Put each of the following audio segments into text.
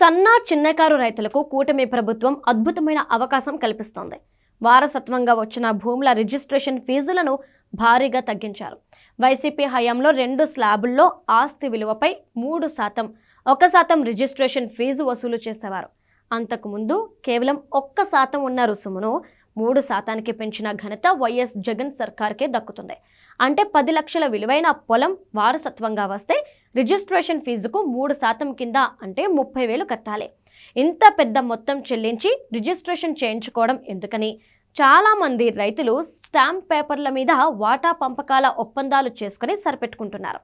సన్న చిన్నకారు రైతులకు కూటమి ప్రభుత్వం అద్భుతమైన అవకాశం కల్పిస్తోంది. వారసత్వంగా వచ్చిన భూముల రిజిస్ట్రేషన్ ఫీజులను భారీగా తగ్గించారు. వైసీపీ హయాంలో రెండు స్లాబుల్లో ఆస్తి విలువపై మూడు శాతం ఒక శాతం రిజిస్ట్రేషన్ ఫీజు వసూలు చేసేవారు. అంతకుముందు కేవలం ఒక్క శాతం ఉన్న రుసుమును మూడు శాతానికి పెంచిన ఘనత వైఎస్ జగన్ సర్కార్కే దక్కుతుంది. అంటే పది లక్షల విలువైన పొలం వారసత్వంగా వస్తే రిజిస్ట్రేషన్ ఫీజుకు మూడు శాతం కింద అంటే ముప్పై వేలు కట్టాలి. ఇంత పెద్ద మొత్తం చెల్లించి రిజిస్ట్రేషన్ చేయించుకోవడం ఎందుకని? చాలామంది రైతులు స్టాంప్ పేపర్ల మీద వాటా పంపకాల ఒప్పందాలు చేసుకుని సరిపెట్టుకుంటున్నారు.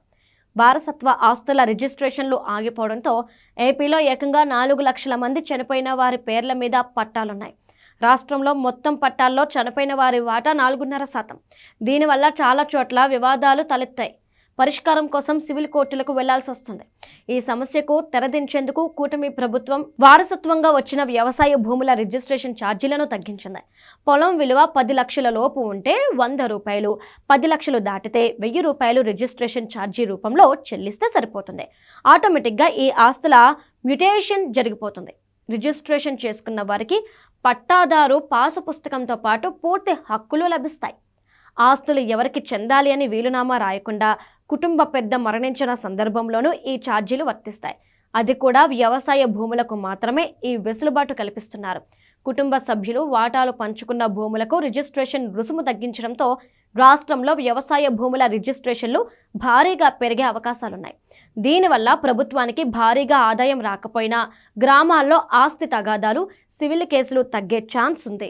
వారసత్వ ఆస్తుల రిజిస్ట్రేషన్లు ఆగిపోవడంతో ఏపీలో ఏకంగా నాలుగు లక్షల మంది చనిపోయిన వారి పేర్ల మీద పట్టాలున్నాయి. రాష్ట్రంలో మొత్తం పట్టాల్లో చనిపోయిన వారి వాటా నాలుగున్నర శాతం. దీనివల్ల చాలా చోట్ల వివాదాలు తలెత్తాయి. పరిష్కారం కోసం సివిల్ కోర్టులకు వెళ్ళాల్సి వస్తుంది. ఈ సమస్యకు తెరదించేందుకు కూటమి ప్రభుత్వం వారసత్వంగా వచ్చిన వ్యవసాయ భూముల రిజిస్ట్రేషన్ ఛార్జీలను తగ్గించింది. పొలం విలువ పది లక్షల లోపు ఉంటే వంద రూపాయలు పది లక్షలు దాటితే వెయ్యి రూపాయలు రిజిస్ట్రేషన్ ఛార్జీ రూపంలో చెల్లిస్తే సరిపోతుంది. ఆటోమేటిక్గా ఈ ఆస్తుల మ్యుటేషన్ జరిగిపోతుంది. రిజిస్ట్రేషన్ చేసుకున్న వారికి పట్టాదారు పాసు పుస్తకంతో పాటు పూర్తి హక్కులు లభిస్తాయి. ఆస్తులు ఎవరికి చెందాలి అని వీలునామా రాయకుండా కుటుంబ పెద్ద మరణించిన సందర్భంలోనూ ఈ ఛార్జీలు వర్తిస్తాయి. అది కూడా వ్యవసాయ భూములకు మాత్రమే ఈ వెసులుబాటు కల్పిస్తున్నారు. కుటుంబ సభ్యులు వాటాలు పంచుకున్న భూములకు రిజిస్ట్రేషన్ రుసుము తగ్గించడంతో రాష్ట్రంలో వ్యవసాయ భూముల రిజిస్ట్రేషన్లు భారీగా పెరిగే అవకాశాలున్నాయి. దీనివల్ల ప్రభుత్వానికి భారీగా ఆదాయం రాకపోయినా గ్రామాల్లో ఆస్తి తగాదాలు సివిల్ కేసులు తగ్గే ఛాన్స్ ఉంది